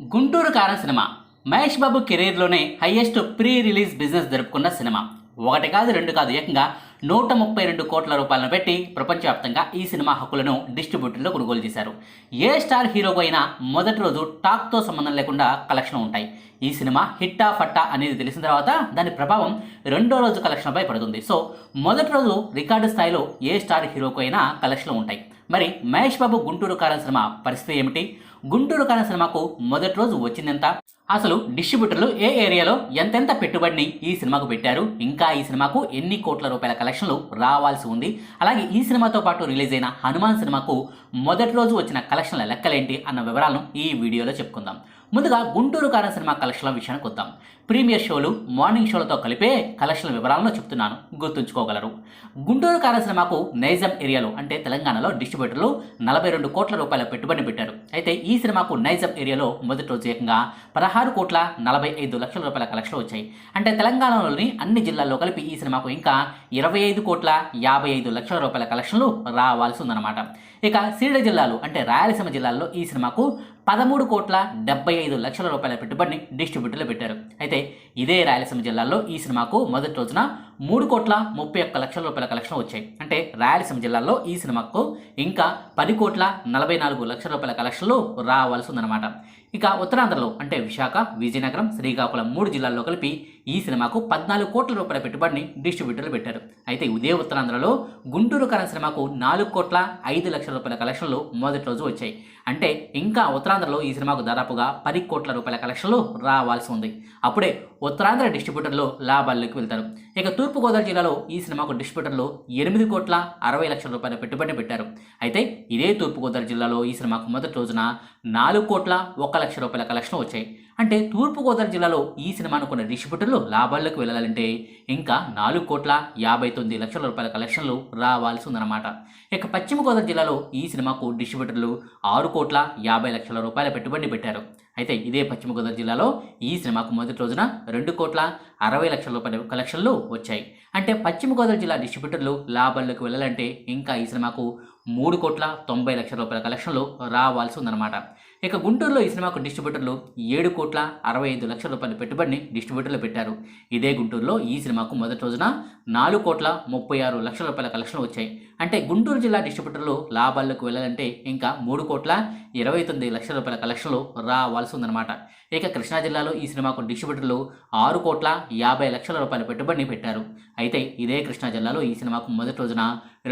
గుంటూరు కారం సినిమా. మహేష్ బాబు కెరీర్లోనే highest pre release business జరుపుకున్న సినిమా. ఒకటి కాదు రెండు కాదు ఏకంగా నూట ముప్పై రెండు కోట్ల రూపాయలను పెట్టి ప్రపంచవ్యాప్తంగా ఈ సినిమా హక్కులను డిస్ట్రిబ్యూటర్లో కొనుగోలు చేశారు. ఏ స్టార్ హీరోకు అయినా మొదటి రోజు టాక్తో సంబంధం లేకుండా కలెక్షన్ ఉంటాయి. ఈ సినిమా హిట్టా ఫట్టా అనేది తెలిసిన తర్వాత దాని ప్రభావం రెండో రోజు కలెక్షన్పై పడుతుంది. సో మొదటి రోజు రికార్డు స్థాయిలో ఏ స్టార్ హీరోకు అయినా కలెక్షన్లు ఉంటాయి. మరి మహేష్ బాబు గుంటూరు కారం సినిమా పరిస్థితి ఏమిటి? గుంటూరు కారం సినిమాకు మొదటి రోజు వచ్చిందెంత? అసలు డిస్ట్రిబ్యూటర్లు ఏ ఏరియాలో ఎంతెంత పెట్టుబడిని ఈ సినిమాకు పెట్టారు? ఇంకా ఈ సినిమాకు ఎన్ని కోట్ల రూపాయల కలెక్షన్లు రావాల్సి ఉంది? అలాగే ఈ సినిమాతో పాటు రిలీజ్ అయిన హనుమాన్ సినిమాకు మొదటి రోజు వచ్చిన కలెక్షన్ల లెక్కలేంటి అన్న వివరాలను ఈ వీడియోలో చెప్పుకుందాం. ముందుగా గుంటూరు కారం సినిమా కలెక్షన్ల విషయానికి వద్దాం. ప్రీమియర్ షోలు మార్నింగ్ షోలతో కలిపే కలెక్షన్ల వివరాలను చెప్తున్నాను. గుర్తుంచుకోగలరు. గుంటూరు కారం సినిమాకు నైజాం ఏరియాలో అంటే తెలంగాణలో డిస్ట్రిబ్యూటర్లు నలభై రెండు కోట్ల రూపాయల పెట్టుబడి పెట్టారు. అయితే ఈ సినిమాకు నైజాం ఏరియాలో మొదటి రోజు ఏకంగా పదహారు కోట్ల నలభై ఐదు లక్షల రూపాయల కలెక్షన్లు వచ్చాయి. అంటే తెలంగాణలోని అన్ని జిల్లాల్లో కలిపి ఈ సినిమాకు ఇంకా ఇరవై ఐదు కోట్ల యాభై ఐదు లక్షల రూపాయల కలెక్షన్లు రావాల్సి ఉందన్నమాట. ఇక సీడ జిల్లాలు అంటే రాయలసీమ జిల్లాల్లో ఈ సినిమాకు పదమూడు కోట్ల డెబ్బై ఐదు లక్షల రూపాయల పెట్టుబడిని డిస్ట్రిబ్యూటర్లు పెట్టారు. అయితే ఇదే రాయలసీమ జిల్లాలో ఈ సినిమాకు మొదటి రోజున మూడు కోట్ల ముప్పై ఒక్క లక్షల రూపాయల కలెక్షన్ వచ్చాయి. అంటే రాయలసీమ జిల్లాలో ఈ సినిమాకు ఇంకా పది కోట్ల నలభై నాలుగు లక్షల రూపాయల కలెక్షన్లు రావాల్సి ఉందన్నమాట. ఇక ఉత్తరాంధ్రలో అంటే విశాఖ విజయనగరం శ్రీకాకుళం మూడు జిల్లాల్లో కలిపి ఈ సినిమాకు పద్నాలుగు కోట్ల రూపాయల పెట్టుబడిని డిస్ట్రిబ్యూటర్లు పెట్టారు. అయితే ఇదే ఉత్తరాంధ్రలో గుంటూరు కరణ్ సినిమాకు నాలుగు కోట్ల ఐదు లక్షల రూపాయల కలెక్షన్లు మొదటి రోజు వచ్చాయి. అంటే ఇంకా ఉత్తరాంధ్రలో ఈ సినిమాకు దాదాపుగా పది కోట్ల రూపాయల కలెక్షన్లు రావాల్సి ఉంది. అప్పుడే ఉత్తరాంధ్ర డిస్ట్రిబ్యూటర్లు లాభాల్లోకి వెళ్తారు. ఇక తూర్పుగోదావరి జిల్లాలో ఈ సినిమాకు డిస్ట్రిబ్యూటర్లు ఎనిమిది కోట్ల అరవై లక్షల రూపాయల పెట్టుబడిని పెట్టారు. అయితే ఇదే తూర్పుగోదావరి జిల్లాలో ఈ సినిమాకు మొదటి రోజున నాలుగు కోట్ల ఒక లక్ష రూపాయల కలెక్షన్ వచ్చాయి. అంటే తూర్పుగోదావరి జిల్లాలో ఈ సినిమాను కొన్న డిస్ట్రిబ్యూటర్లు లాభాల్లోకి వెళ్ళాలంటే ఇంకా నాలుగు కోట్ల యాభై తొమ్మిది లక్షల రూపాయల కలెక్షన్లు రావాల్సి ఉందన్నమాట. ఇక పశ్చిమ గోదావరి జిల్లాలో ఈ సినిమాకు డిస్ట్రిబ్యూటర్లు ఆరు కోట్ల యాభై లక్షల రూపాయల పెట్టుబడి పెట్టారు. అయితే ఇదే పశ్చిమ గోదావరి జిల్లాలో ఈ సినిమాకు మొదటి రోజున రెండు కోట్ల అరవై లక్షల రూపాయల కలెక్షన్లు వచ్చాయి. అంటే పశ్చిమ గోదావరి జిల్లా డిస్ట్రిబ్యూటర్లు లాభాల్లోకి వెళ్ళాలంటే ఇంకా ఈ సినిమాకు మూడు కోట్ల తొంభై లక్షల రూపాయల కలెక్షన్లు రావాల్సి ఉందన్నమాట. ఇక గుంటూరులో ఈ సినిమాకు డిస్ట్రిబ్యూటర్లు ఏడు కోట్ల అరవై ఐదు లక్షల రూపాయల పెట్టుబడిని డిస్ట్రిబ్యూటర్లు పెట్టారు. ఇదే గుంటూరులో ఈ సినిమాకు మొదటి రోజున నాలుగు కోట్ల ముప్పై ఆరు లక్షల రూపాయల కలెక్షన్లు వచ్చాయి. అంటే గుంటూరు జిల్లా డిస్ట్రిబ్యూటర్లు లాభాల్లోకి వెళ్ళాలంటే ఇంకా మూడు కోట్ల ఇరవై తొమ్మిది లక్షల రూపాయల కలెక్షన్లు రావాల్సి ఉందన్నమాట. ఇక కృష్ణా జిల్లాలో ఈ సినిమాకు డిస్ట్రిబ్యూటర్లు ఆరు కోట్ల యాభై లక్షల రూపాయల పెట్టుబడిని పెట్టారు. అయితే ఇదే కృష్ణా జిల్లాలో ఈ సినిమాకు మొదటి రోజున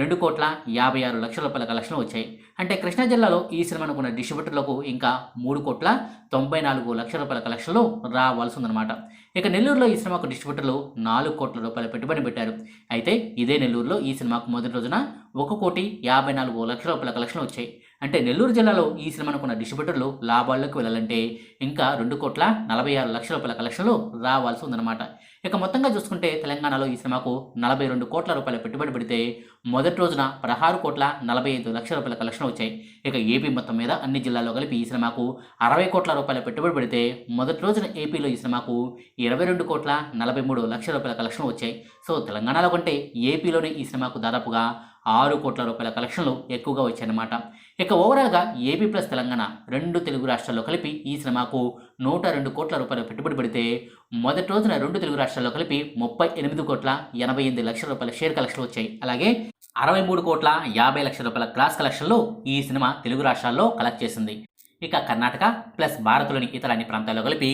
రెండు కోట్ల యాభై ఆరు లక్షల రూపాయల కలెక్షన్లు వచ్చాయి. అంటే కృష్ణా జిల్లాలో ఈ సినిమాను కొన్న డిస్ట్రిబ్యూటర్లకు ఇంకా మూడు కోట్ల తొంభై నాలుగు లక్షల రూపాయల కలెక్షన్లు రావాల్సి ఉందన్నమాట. ఇక నెల్లూరులో ఈ సినిమాకు డిస్ట్రిబ్యూటర్లు నాలుగు కోట్ల రూపాయల పెట్టుబడి పెట్టారు. అయితే ఇదే నెల్లూరులో ఈ సినిమాకు మొదటి రోజున ఒక కోటి యాభై నాలుగు లక్షల రూపాయల కలెక్షన్లు వచ్చాయి. అంటే నెల్లూరు జిల్లాలో ఈ సినిమాను కొన్న డిస్ట్రిబ్యూటర్లు లాభాల్లోకి వెళ్ళాలంటే ఇంకా రెండు కోట్ల నలభై ఆరు లక్షల రూపాయల కలెక్షన్లు రావాల్సి ఉందన్నమాట. ఇక మొత్తంగా చూసుకుంటే తెలంగాణలో ఈ సినిమాకు నలభై రెండు కోట్ల రూపాయల పెట్టుబడి పెడితే మొదటి రోజున పదహారు కోట్ల నలభై ఐదు లక్షల రూపాయల కలెక్షన్ వచ్చాయి. ఇక ఏపీ మొత్తం మీద అన్ని జిల్లాల్లో కలిపి ఈ సినిమాకు అరవై కోట్ల రూపాయల పెట్టుబడి పెడితే మొదటి రోజున ఏపీలో ఈ సినిమాకు ఇరవై రెండు కోట్ల నలభై మూడు లక్షల రూపాయల కలెక్షన్ వచ్చాయి. సో తెలంగాణలో కంటే ఏపీలోనే ఈ సినిమాకు దాదాపుగా ఆరు కోట్ల రూపాయల కలెక్షన్లు ఎక్కువగా వచ్చాయన్నమాట. ఇక ఓవరాల్గా ఏపీ ప్లస్ తెలంగాణ రెండు తెలుగు రాష్ట్రాల్లో కలిపి ఈ సినిమాకు నూట రెండు కోట్ల రూపాయల పెట్టుబడి పెడితే మొదటి రోజున రెండు తెలుగు రాష్ట్రాల్లో కలిపి ముప్పై ఎనిమిది కోట్ల ఎనభై ఎనిమిది లక్షల రూపాయల షేర్ కలెక్షన్లు వచ్చాయి. అలాగే అరవై మూడు కోట్ల యాభై లక్షల రూపాయల క్రాస్ కలెక్షన్లు ఈ సినిమా తెలుగు రాష్ట్రాల్లో కలెక్ట్ చేసింది. ఇక కర్ణాటక ప్లస్ భారత్లోని ఇతర అన్ని ప్రాంతాల్లో కలిపి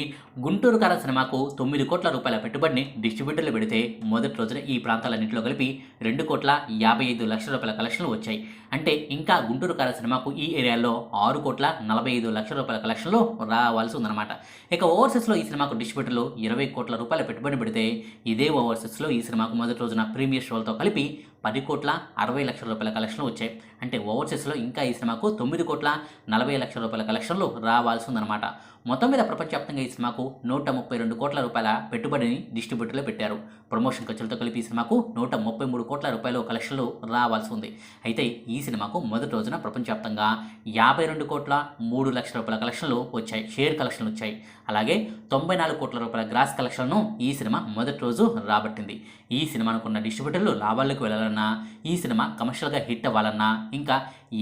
గుంటూరు కారం సినిమాకు తొమ్మిది కోట్ల రూపాయల పెట్టుబడిని డిస్ట్రిబ్యూటర్లు పెడితే మొదటి రోజున ఈ ప్రాంతాలన్నింటిలో కలిపి రెండు కోట్ల యాభై ఐదు లక్షల రూపాయల కలెక్షన్లు వచ్చాయి. అంటే ఇంకా గుంటూరు కారం సినిమాకు ఈ ఏరియాలో ఆరు కోట్ల నలభై ఐదు లక్షల రూపాయల కలెక్షన్లు రావాల్సి ఉందన్నమాట. ఇక ఓవర్సీస్లో ఈ సినిమాకు డిస్ట్రిబ్యూటర్లు ఇరవై కోట్ల రూపాయల పెట్టుబడి పెడితే ఇదే ఓవర్సీస్లో ఈ సినిమాకు మొదటి రోజున ప్రీమియర్ షోలతో కలిపి పది కోట్ల అరవై లక్షల రూపాయల కలెక్షన్లు వచ్చాయి. అంటే ఓవర్సీస్లో ఇంకా ఈ సినిమాకు తొమ్మిది కోట్ల నలభై లక్షల రూపాయల కలెక్షన్లు రావాల్సి ఉందన్నమాట. మొత్తం మీద ప్రపంచవ్యాప్తంగా ఈ సినిమాకు నూట ముప్పై రెండు కోట్ల రూపాయల పెట్టుబడిని డిస్ట్రిబ్యూటర్లు పెట్టారు. ప్రమోషన్ ఖర్చులతో కలిపి ఈ సినిమాకు నూట ముప్పై మూడు కోట్ల రూపాయలు కలెక్షన్లు రావాల్సి ఉంది. అయితే ఈ సినిమాకు మొదటి రోజున ప్రపంచవ్యాప్తంగా యాభై రెండు కోట్ల మూడు లక్షల రూపాయల కలెక్షన్లు వచ్చాయి. షేర్ కలెక్షన్లు వచ్చాయి. అలాగే తొంభై నాలుగు కోట్ల రూపాయల గ్రాస్ కలెక్షన్ను ఈ సినిమా మొదటి రోజు రాబట్టింది. ఈ సినిమానుకున్న డిస్ట్రిబ్యూటర్లు లాభాల్లోకి వెళ్ళాలన్నా ఈ సినిమా కమర్షియల్గా హిట్ అవ్వాలన్నా ఇంకా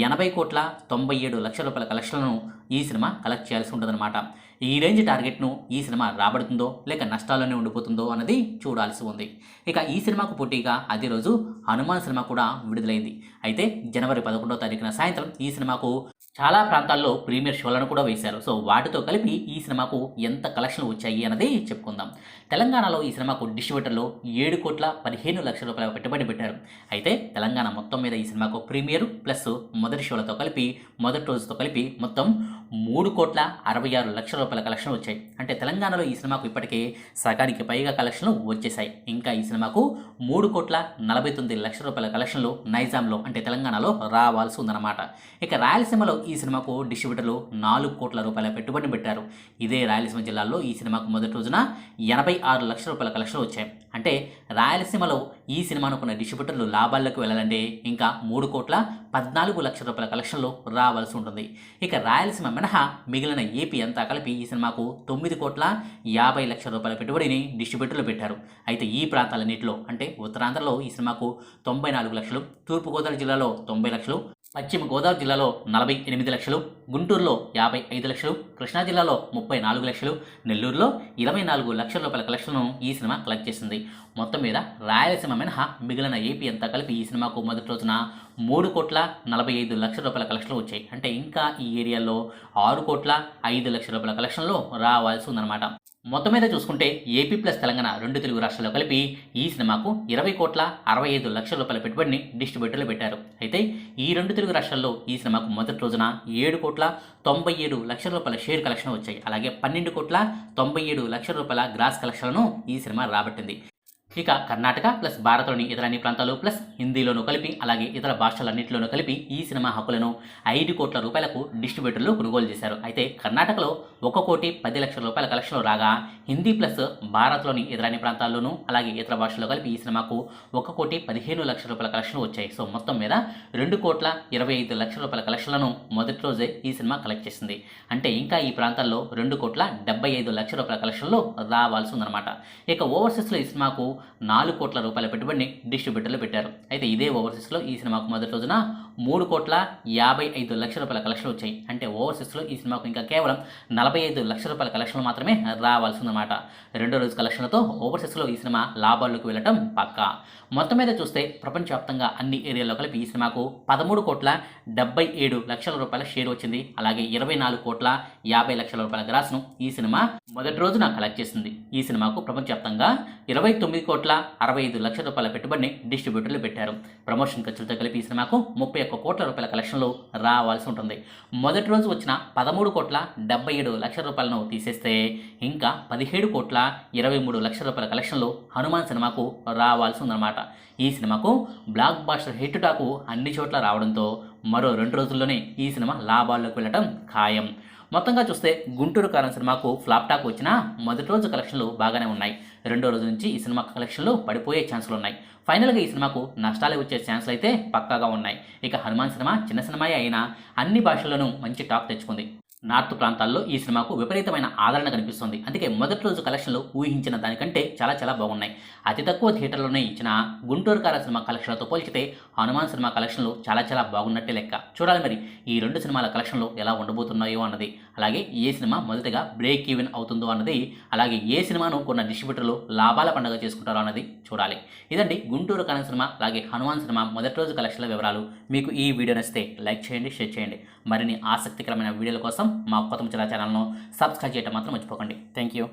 ఎనభై కోట్ల తొంభై ఏడు లక్షల రూపాయల కలెక్షన్లను ఈ సినిమా కలెక్ట్ చేయాల్సి ఉంటుందన్నమాట. ఈ రేంజ్ టార్గెట్ను ఈ సినిమా రాబడుతుందో లేక నష్టాల్లోనే ఉండిపోతుందో అన్నది చూడాల్సి ఉంది. ఇక ఈ సినిమాకు పోటీగా అదే రోజు హనుమాన్ సినిమా కూడా విడుదలైంది. అయితే జనవరి పదకొండవ తారీఖున సాయంత్రం ఈ సినిమాకు చాలా ప్రాంతాల్లో ప్రీమియర్ షోలను కూడా వేశారు. సో వాటితో కలిపి ఈ సినిమాకు ఎంత కలెక్షన్లు వచ్చాయి అన్నది చెప్పుకుందాం. తెలంగాణలో ఈ సినిమాకు డిస్ట్రిబ్యూటర్లు ఏడు కోట్ల పదిహేను లక్షల రూపాయల పెట్టుబడి పెట్టారు. అయితే తెలంగాణ మొత్తం మీద ఈ సినిమాకు ప్రీమియర్ ప్లస్ మొదటి షోలతో కలిపి మొదటి రోజుతో కలిపి మొత్తం మూడు కోట్ల అరవై ఆరు లక్షల రూపాయల కలెక్షన్ వచ్చాయి. అంటే తెలంగాణలో ఈ సినిమాకు ఇప్పటికే సగానికి పైగా కలెక్షన్లు వచ్చేసాయి ఇంకా ఈ సినిమాకు మూడు కోట్ల నలభై తొమ్మిది లక్షల రూపాయల కలెక్షన్లు నైజాంలో అంటే తెలంగాణలో రావాల్సి ఉందన్నమాట. ఇక రాయలసీమలో ఈ సినిమాకు డిస్ట్రిబ్యూటర్లు నాలుగు కోట్ల రూపాయల పెట్టుబడిని పెట్టారు. ఇదే రాయలసీమ జిల్లాలో ఈ సినిమాకు మొదటి రోజున ఎనభై ఆరు లక్షల రూపాయల కలెక్షన్లు వచ్చాయి. అంటే రాయలసీమలో ఈ సినిమాను కొన్న డిస్ట్రిబ్యూటర్లు లాభాల్లోకి వెళ్ళాలంటే ఇంకా మూడు కోట్ల పద్నాలుగు లక్షల రూపాయల కలెక్షన్లు రావాల్సి ఉంటుంది. ఇక రాయలసీమ మినహా మిగిలిన ఏపీ అంతా కలిపి ఈ సినిమాకు తొమ్మిది కోట్ల యాభై లక్షల రూపాయల పెట్టుబడిని డిస్ట్రిబ్యూటర్లు పెట్టారు. అయితే ఈ ప్రాంతాలన్నింటిలో అంటే ఉత్తరాంధ్రలో ఈ సినిమాకు తొంభై నాలుగు లక్షలు తూర్పుగోదావరి జిల్లాలో తొంభై లక్షలు పశ్చిమ గోదావరి జిల్లాలో నలభై ఎనిమిది లక్షలు గుంటూరులో యాభై ఐదు లక్షలు కృష్ణా జిల్లాలో ముప్పై నాలుగు లక్షలు నెల్లూరులో ఇరవై నాలుగు లక్షల రూపాయల కలెక్షన్ను ఈ సినిమా కలెక్ట్ చేసింది. మొత్తం మీద రాయలసీమ మినహా మిగిలిన ఏపీ అంతా కలిపి ఈ సినిమాకు మొదటి రోజున మూడు కోట్ల నలభై ఐదు లక్షల రూపాయల కలెక్షన్లు వచ్చాయి. అంటే ఇంకా ఈ ఏరియాలో ఆరు కోట్ల ఐదు లక్షల రూపాయల కలెక్షన్లు రావాల్సి ఉందన్నమాట. మొత్తం మీద చూసుకుంటే ఏపీ ప్లస్ తెలంగాణ రెండు తెలుగు రాష్ట్రాల్లో కలిపి ఈ సినిమాకు ఇరవై కోట్ల అరవై ఐదు లక్షల రూపాయల పెట్టుబడిని డిస్ట్రిబ్యూటర్లు పెట్టారు. అయితే ఈ రెండు తెలుగు రాష్ట్రాల్లో ఈ సినిమాకు మొదటి రోజున ఏడు కోట్ల తొంభై ఏడు లక్షల రూపాయల షేర్ కలెక్షన్ వచ్చాయి. అలాగే పన్నెండు కోట్ల తొంభై ఏడు లక్షల రూపాయల గ్రాస్ కలెక్షన్లను ఈ సినిమా రాబట్టింది. ఇక కర్ణాటక ప్లస్ భారత్లోని ఇతర అన్ని ప్రాంతాలు ప్లస్ హిందీలోనూ కలిపి అలాగే ఇతర భాషలన్నింటిలోనూ కలిపి ఈ సినిమా హక్కులను ఐదు కోట్ల రూపాయలకు డిస్ట్రిబ్యూటర్లు కొనుగోలు చేశారు. అయితే కర్ణాటకలో ఒక కోటి పది లక్షల రూపాయల కలెక్షన్లు రాగా హిందీ ప్లస్ భారత్లోని ఇతర అన్ని ప్రాంతాల్లోనూ అలాగే ఇతర భాషల్లో కలిపి ఈ సినిమాకు ఒక కోటి పదిహేను లక్షల రూపాయల కలెక్షన్లు వచ్చాయి. సో మొత్తం మీద రెండు కోట్ల ఇరవై ఐదు లక్షల రూపాయల కలెక్షన్లను మొదటి రోజే ఈ సినిమా కలెక్ట్ చేసింది. అంటే ఇంకా ఈ ప్రాంతాల్లో రెండు కోట్ల డెబ్బై ఐదు లక్షల రూపాయల కలెక్షన్లు రావాల్సి ఉందన్నమాట. ఇక ఓవర్సీస్లో ఈ సినిమాకు నాలుగు కోట్ల రూపాయల పెట్టుబడిని డిస్ట్రిబ్యూటర్లు పెట్టారు. అయితే ఇదే ఓవర్సీస్లో ఈ సినిమాకు మొదటి రోజున మూడు కోట్ల యాభై ఐదు లక్షల రూపాయల కలెక్షన్లు వచ్చాయి. అంటే ఓవర్సీస్లో ఈ సినిమాకు ఇంకా కేవలం నలభై ఐదు లక్షల రూపాయల కలెక్షన్లు మాత్రమే రావాల్సి ఉందన్నమాట రెండో రోజు కలెక్షన్లతో ఓవర్సీస్లో ఈ సినిమా లాభాల్లోకి వెళ్ళటం పక్కా. మొత్తం మీద చూస్తే ప్రపంచవ్యాప్తంగా అన్ని ఏరియాల్లో కలిపి ఈ సినిమాకు పదమూడు కోట్ల డెబ్బై ఏడు లక్షల రూపాయల షేర్ వచ్చింది. అలాగే ఇరవై నాలుగు కోట్ల యాభై లక్షల రూపాయల గ్రాస్ను ఈ సినిమా మొదటి రోజున కలెక్ట్ చేసింది. ఈ సినిమాకు ప్రపంచవ్యాప్తంగా ఇరవై తొమ్మిది కోట్ల అరవై ఐదు లక్షల రూపాయల పెట్టుబడిని డిస్ట్రిబ్యూటర్లు పెట్టారు. ప్రమోషన్ ఖర్చులతో కలిపి ఈ సినిమాకు ముప్పై ఒక్క కోట్ల రూపాయల కలెక్షన్లు రావాల్సి ఉంటుంది. మొదటి రోజు వచ్చిన పదమూడు కోట్ల డెబ్బై ఏడు లక్షల రూపాయలను తీసేస్తే ఇంకా పదిహేడు కోట్ల ఇరవై మూడు లక్షల రూపాయల కలెక్షన్లు హనుమాన్ సినిమాకు రావాల్సి ఉందన్నమాట. ఈ సినిమాకు బ్లాక్ బాస్టర్ హిట్ టాకు అన్ని చోట్ల రావడంతో మరో రెండు రోజుల్లోనే ఈ సినిమా లాభాల్లోకి వెళ్ళటం ఖాయం. మొత్తంగా చూస్తే గుంటూరు కారం సినిమాకు ఫ్లాప్ టాక్ వచ్చినా మొదటి రోజు కలెక్షన్లు బాగానే ఉన్నాయి. రెండో రోజు నుంచి ఈ సినిమా కలెక్షన్లు పడిపోయే ఛాన్సులు ఉన్నాయి. ఫైనల్గా ఈ సినిమాకు నష్టాలు వచ్చే ఛాన్సులు అయితే పక్కాగా ఉన్నాయి. ఇక హనుమాన్ సినిమా చిన్న సినిమాయే అయినా అన్ని భాషల్లోనూ మంచి టాక్ తెచ్చుకుంది. నార్త్ ప్రాంతాల్లో ఈ సినిమాకు విపరీతమైన ఆదరణ కనిపిస్తుంది. అందుకే మొదటి రోజు కలెక్షన్లు ఊహించిన దానికంటే చాలా చాలా బాగున్నాయి. అతి తక్కువ థియేటర్లోనే ఇచ్చిన గుంటూరు కార సినిమా కలెక్షన్లతో పోల్చితే హనుమాన్ సినిమా కలెక్షన్లు చాలా చాలా బాగున్నట్టే లెక్క. చూడాలి మరి ఈ రెండు సినిమాల కలెక్షన్లు ఎలా ఉండబోతున్నాయో అన్నది. అలాగే ఏ సినిమా మొదటగా బ్రేక్ ఈవెన్ అవుతుందో అన్నది అలాగే ఏ సినిమాను కొన్న డిస్ట్రిబ్యూటర్లు లాభాల పండుగ చేసుకుంటారో అన్నది చూడాలి. ఇదండి గుంటూరు కారణ సినిమా అలాగే హనుమాన్ సినిమా మొదటి రోజు కలెక్షన్ల వివరాలు. మీకు ఈ వీడియో నచ్చితే లైక్ చేయండి షేర్ చేయండి. మరిన్ని ఆసక్తికరమైన వీడియోల కోసం మా కొత్త ముచ్చల ఛానల్ను సబ్స్క్రైబ్ చేయడం మాత్రం మర్చిపోకండి. Thank you